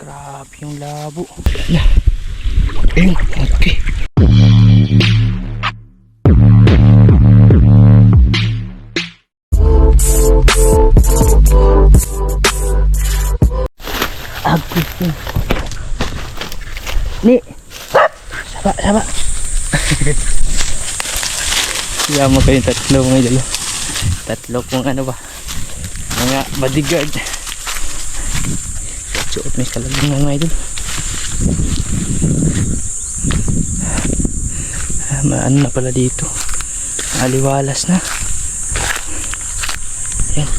Grabe yung labo. Na. Ayun, okay. Agis yun. Ni. Saba, saba. Kaya mo kayong tatlo mga idol. Tatlo kung ano ba. Mga bodyguard. Suot may kalagin mga idol. Ah, maano na pala dito. Aliwalas na. Yan.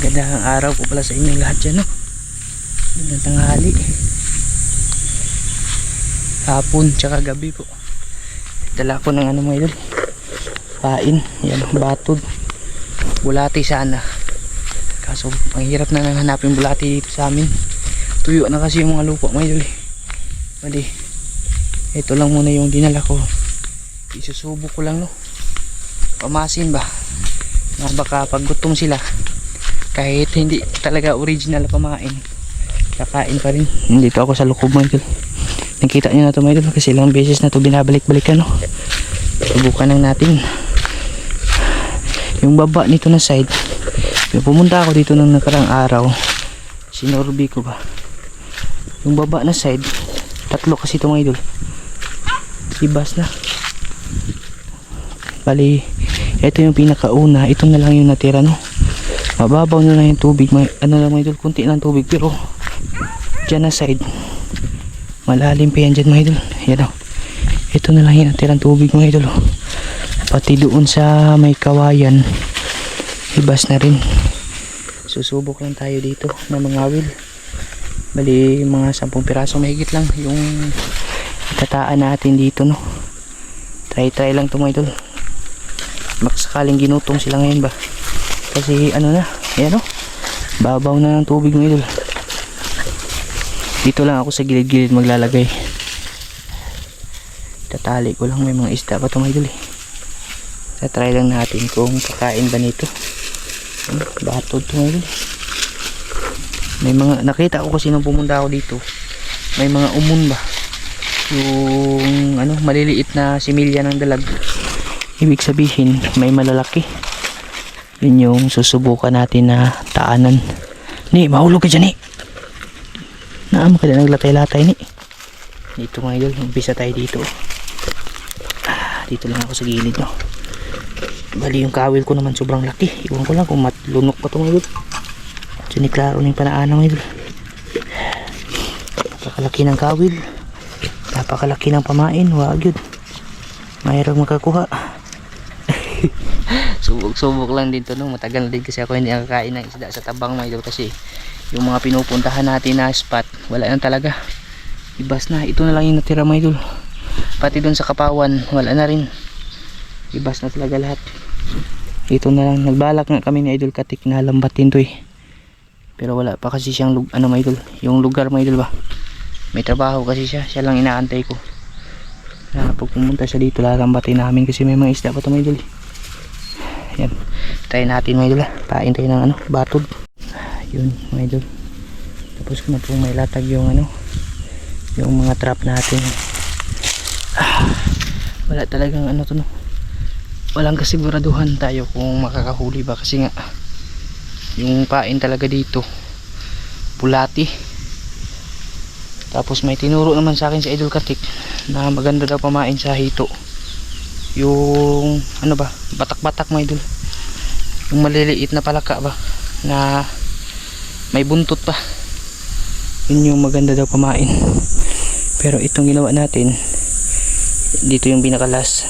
Gandang araw po pala sa inyo lahat dyan no. Gandang tanghali. Hapon tsaka gabi po. Dala ko ng ano mga idol. Pain. Yan batod. Bulati sana. Kaso ang hirap na nang hanapin bulati dito sa amin. Tuyo na kasi yung mga lupa mga idol. eh. Bali. Ito lang muna yung dinala ko. Isusubok ko lang no. Pamasin ba? Na baka pag gutom sila kahit hindi talaga original na pamain kakain pa rin dito ako sa loob mga idol nakita nyo na to mga idol kasi ilang beses na to binabalik-balikan no subukan lang natin yung baba nito na side pumunta ako dito nung nakarang araw sinorbi ko ba yung baba na side tatlo kasi ito mga idol. Ibas na. Bali ito yung pinakauna. Ito na lang yung natira no? Mababaw na lang yung tubig. May, ano lang mga idol kunti ng tubig. Pero dyan na side malalim pa yan dyan mga idol. Yan o ito na lang yung natirang tubig mga idol oh. pati doon sa may kawayan ibas na rin. Susubok lang tayo dito. Ng mga wil bali mga 10 piraso mahigit lang yung kataan natin dito no? Try try lang to mga idol. Maksakaling ginutom sila ngayon ba? Kasi ano na ayan o babaw na ng tubig mga idol. Dito lang ako sa gilid gilid maglalagay. Tatali ko lang may mga isda pa ito mga idol eh. Try lang natin kung kakain ba nito. Batod ito mga idol. eh. May mga nakita ko kasi nung pumunta ako dito may mga umun ba? Yung ano maliliit na similya ng dalag. Ibig sabihin may malalaki. Yun yung susubukan natin na taanan. Ni mahulog ka dyan ni. Naam ka na naglatay-latay ni. Dito mga idol umpisa tayo dito. Ah, dito lang ako sa gilid no. Bali yung kawil ko naman sobrang laki. Iwan ko lang kung matlunok pa ito mga idol dyan ni klaro ng panaanan mga idol. Napakalaki ng kawil. Napakalaki ng pamain. Wag yun. Mayroong makakuha. Subok-subok lang din to no? Matagal din kasi ako hindi nakakain ng isda sa tabang mga idol. Kasi yung mga pinupuntahan natin na spot wala na talaga. Ibas na. Ito na lang yung natira mga idol. Pati dun sa kapawan wala na rin. Ibas na talaga lahat. Ito na lang. Nagbalak nga kami ni idol katik na lambatin to eh pero wala pa kasi siyang lug ano idol yung lugar idol ba may trabaho kasi siya. Siya lang inaantay ko. Na pag pumunta siya dito lalambatin namin kasi may mga isda pa to eh. yan. Try natin ah. pain tayo ng ano batod. Yun idol tapos ko na po may latag yung ano yung mga trap natin. Ah, wala talagang ano to no? Walang kasiguraduhan tayo kung makakahuli ba kasi nga yung pain talaga dito. Bulati. Tapos may tinuro naman sa akin sa Idol Katik na maganda daw pamain sa hito. Yung ano ba? Batak-batak mga idol. Yung maliliit na palaka ba? Na may buntot pa. Yun yung maganda daw pamain pero itong ginawa natin dito yung pinakalas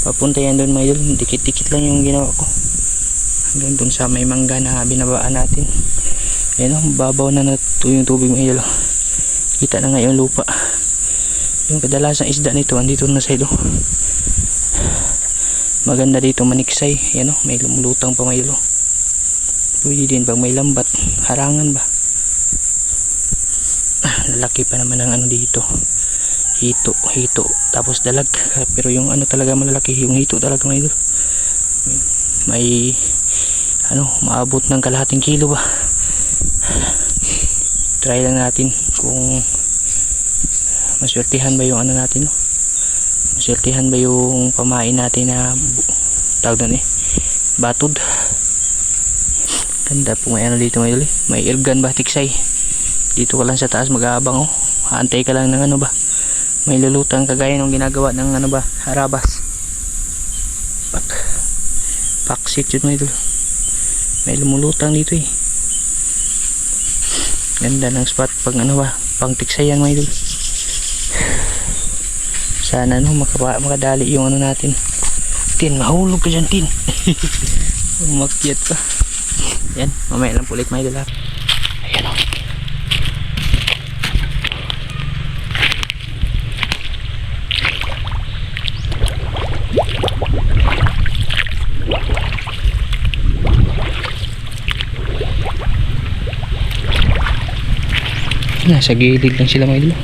papunta yan doon mga idol. Dikit-dikit lang yung ginawa ko doon sa may mangga na binabaan natin. Ayan o babaw na na yung tubig mga idol. Kita na nga yung lupa. Yung kadalasang isda nito andito na sa ilo maganda dito maniksay. Yan o may lumulutang pa may ilo pwede din pag may lambat? Harangan ba? Ah, lalaki pa naman ang ano dito. Hito hito. Tapos dalag. Pero yung ano talaga malalaki yung hito talaga may may ano maabot ng kalahating kilo ba? Try lang natin kung maswertihan ba yung ano natin no? Maswertihan ba yung pamain natin na tawag doon eh batod? Ganda po may ano dito may may airgun ba tiksay? Dito ka lang sa taas mag-aabang oh. Haantay ka lang ng ano ba? May lulutang kagaya ng ginagawa ng ano ba harabas. Pak. Paksit yun mga idol may lumulutang dito eh. Ganda ng spot pag ano ba pang tiksayan mga idol. Sana no makapa, makadali yung ano natin. Tin mahulog ka dyan tin. Umakyat pa yan mamaya lang po ulit mga idol ha. Ayan o nasa gilid lang sila mga idol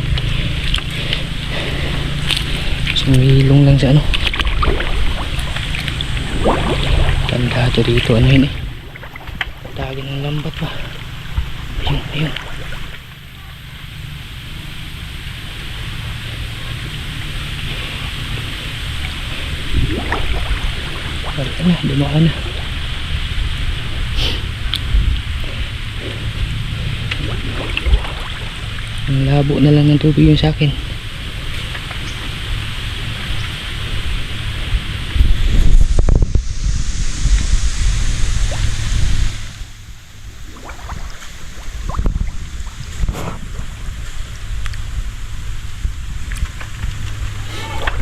sumilong lang sa ano. Tandado dito ano yun eh. Dagi ng lambat pa ayun ayun. Wala na dumaan na labo na lang ng tubig yung sa akin.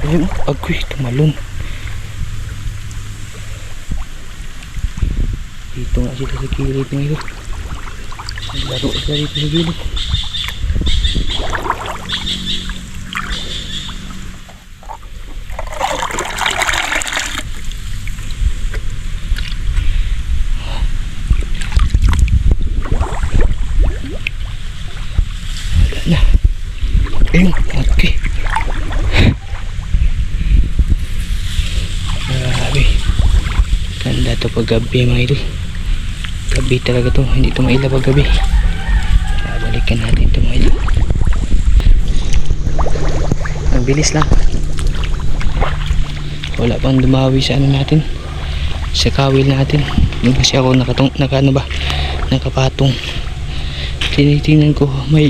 Ayun agoy tumalon. Dito nga sila sa kilid ngayon. Laro sila dito sa gilid Wala na. Ayun, okay. Grabe. Ganda to pag gabi mga idol. Gabi talaga to. Hindi to maila pag gabi. Babalikan natin to mga idol. Ang bilis lang. Wala pang dumawi sa ano natin. Sa kawil natin. Doon kasi ako nakatong, naka ano ba? Nakapatong. Tinitingnan ko may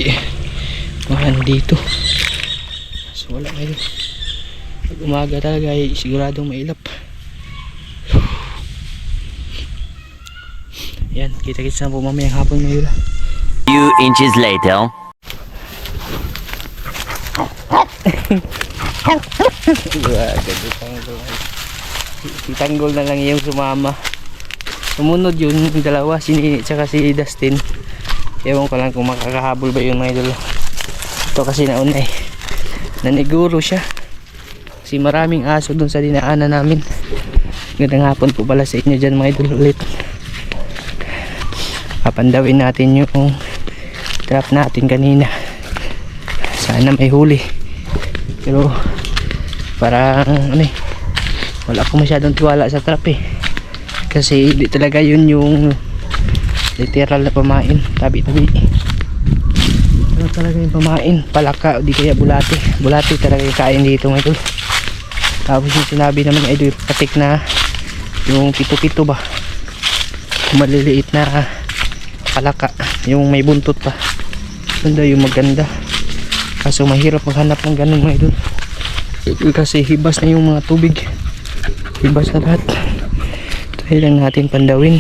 mga ano dito. So wala ngayon. Pag umaga talaga ay siguradong mailap. Kita-kita po mamayang hapon ngayon. few inches later. Si Tanggol na lang yung sumama. Sumunod yun, yung dalawa, si tsaka si Dustin. Ewan ko lang kung makakahabol ba yun mga idol. Ito kasi nauna eh. Naniguro siya. Kasi maraming aso dun sa dinaanan namin. Gandang hapon po pala sa inyo dyan mga idol ulit. Papandawin natin yung trap natin kanina. Sana may huli. Pero parang ano eh wala akong masyadong tiwala sa trap eh. Kasi hindi talaga yun yung literal na pamain. Tabi tabi ano talaga yung pamain? Palaka o di kaya bulate bulate talaga yung kain dito mga idol tapos yung sinabi naman ay idol patik na yung pito pito ba maliliit na palaka. Yung may buntot pa. Yun daw yung maganda. Kaso mahirap maghanap ng ganun mga idol. Kasi hibas na yung mga tubig. Hibas na lahat. Try lang natin pandawin.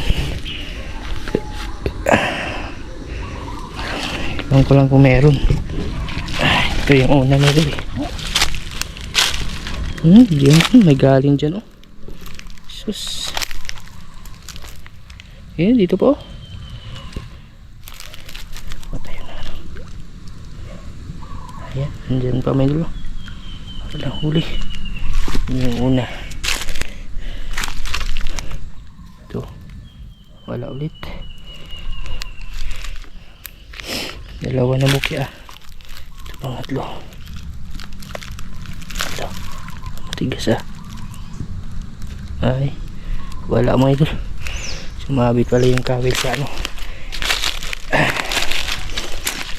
Ewan ko lang kung meron. Ah, ito yung una na rin. Hmm yan may galing dyan oh. Sus eh dito po patay ayan andyan pa may dulo. Walang huli. Yun yung una. Ito. Wala ulit. Dalawa na buki ah. Ito pangatlo ito matigas ah. Ay wala mga idol. Sumabit pala yung kawil sa ano.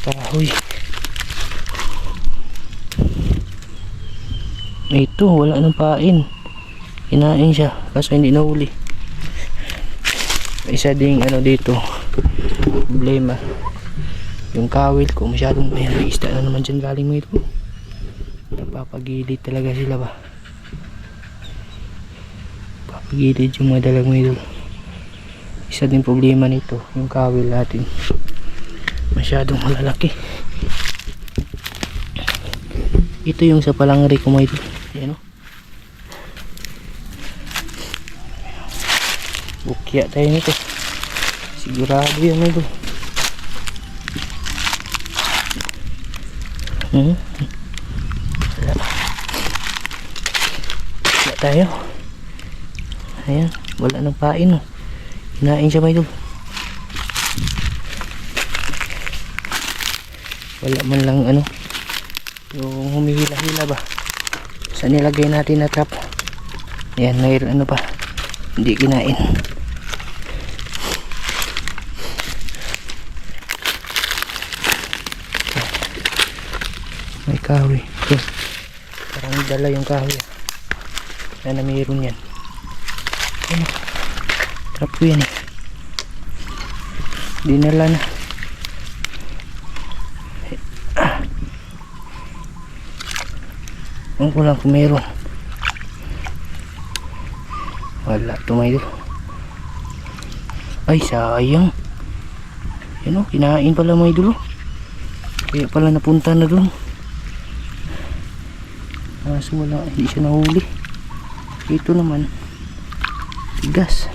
Kahoy. Ito, wala nang pain. Kinain siya, kaso hindi nahuli. Isa ding ano dito, problema. Yung kawil ko, masyadong may isda na naman dyan galing mo ito. Napapagilid talaga sila ba? Papagilid yung mga dalag mo ito. Isa din problema nito, yung kawil natin. Masyadong malalaki. Ito yung sa palangri ko mga ito. Ayan o. Bukya tayo nito. Sigurado yan ito. Hmm? Wala tayo. Ayan. Wala nang pain. Oh. Hinain siya mga ito. Wala man lang ano. Yung humihila-hila ba. Saan nilagay natin na trap? Ayan. Mayroon ano pa. Hindi kinain. May kahoy. Ito. Parang dala yung kahoy. ah. Yan na mayroon yan. Trap ko yan eh. Dinala na. Ang ko lang kung meron. Wala, tumayo. Ay, sayang. Yan o, kinain pala mga idol. oh. Kaya pala napunta na dun. Kaso wala, hindi siya nahuli. Ito naman, tigas.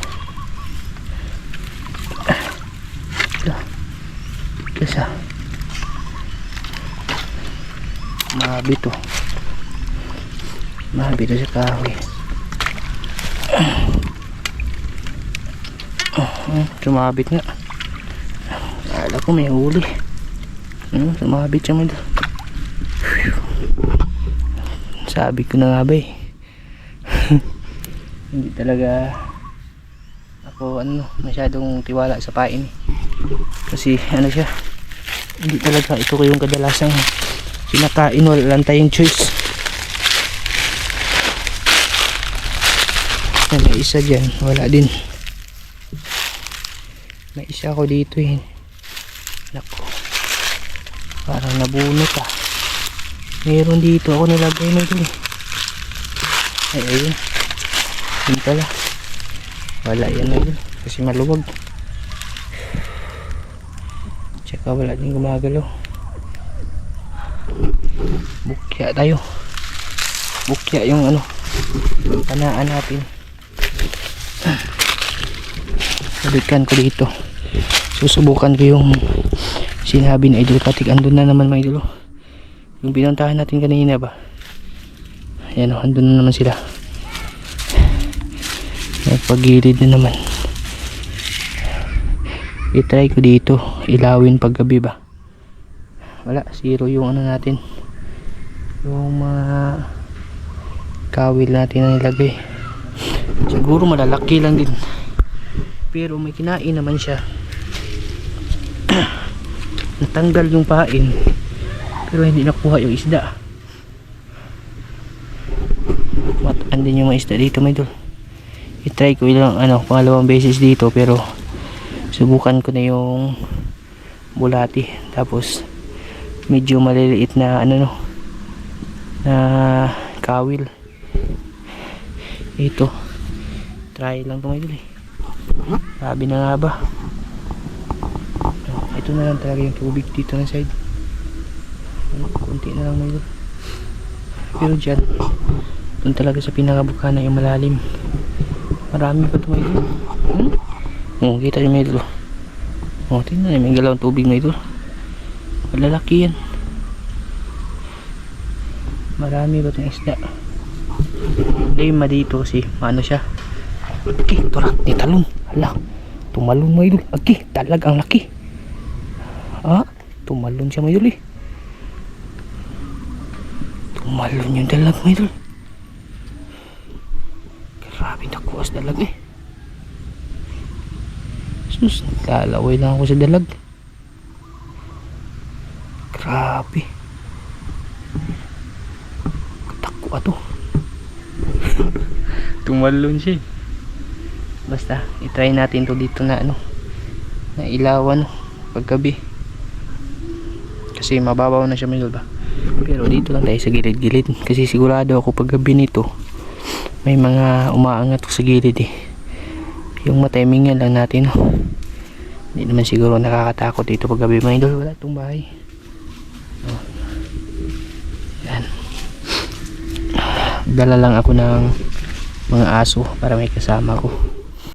Ito. Tigas ah. Mahabi to. Mahabi to sa kahoy. Ah, Sumabit nga. Akala ko may huli. Hmm, sumabit siya man. Sabi ko na nga ba eh. Hindi talaga ako ano masyadong tiwala sa pain eh. Kasi ano siya hindi talaga ito ko yung kadalasang kinakain wala lang tayong choice. Yan, may isa dyan wala din. May isa ako dito eh. Nako. Parang nabunot ah. Meron dito ako nilagay na dun. Ay, ayun. Yun pala. Wala yan na yun. Kasi maluwag. Tsaka wala din gumagalaw. Bukya tayo. Bukya yung ano. Panaan natin. Sabikan ko dito. Susubukan ko yung sinabi ni Idol Katik. Andun na naman mga idol. oh. Yung pinuntahan natin kanina ba? Ayan o, andun na naman sila. Nagpagilid na naman. I-try ko dito, ilawin paggabi ba? Wala, zero yung ano natin. Yung mga kawil natin na nilagay. Siguro malalaki lang din. Pero may kinain naman siya. Natanggal yung pain pero hindi nakuha yung isda. Mataan din yung mga isda dito may dul i-try ko ilang ano pangalawang beses dito pero subukan ko na yung bulati. Tapos medyo maliliit na ano no na kawil. Ito try lang dul eh sabi na nga ba ito na lang talaga yung tubig dito na side ano, kunti na lang may doon. Pero dyan, doon talaga sa pinakabukana yung malalim. Marami pa ito may doon. Hmm? Oo, kita nyo may doon. Oo, tingnan nyo, may galawang tubig may doon. Malalaki yan. Marami ba itong isda? Lima dito si, ano siya? Aki, turak, ni talong. Hala, tumalon may doon. Aki, talagang laki. Ah, tumalon siya may doon eh. Tumalon yung dalag mo idol. Grabe nakuwas dalag eh. Sus, naglalaway lang ako sa dalag. grabe katakko ato tumalon siya eh. Basta itry natin to dito na ano na ilawan paggabi. Kasi mababaw na siya may ba pero dito lang tayo sa gilid-gilid. Kasi sigurado ako paggabi nito may mga umaangat sa gilid eh. Yung matimingan lang natin oh. hindi naman siguro nakakatakot dito paggabi mga idol. Wala itong bahay. Oh. yan. Dala lang ako ng mga aso para may kasama ko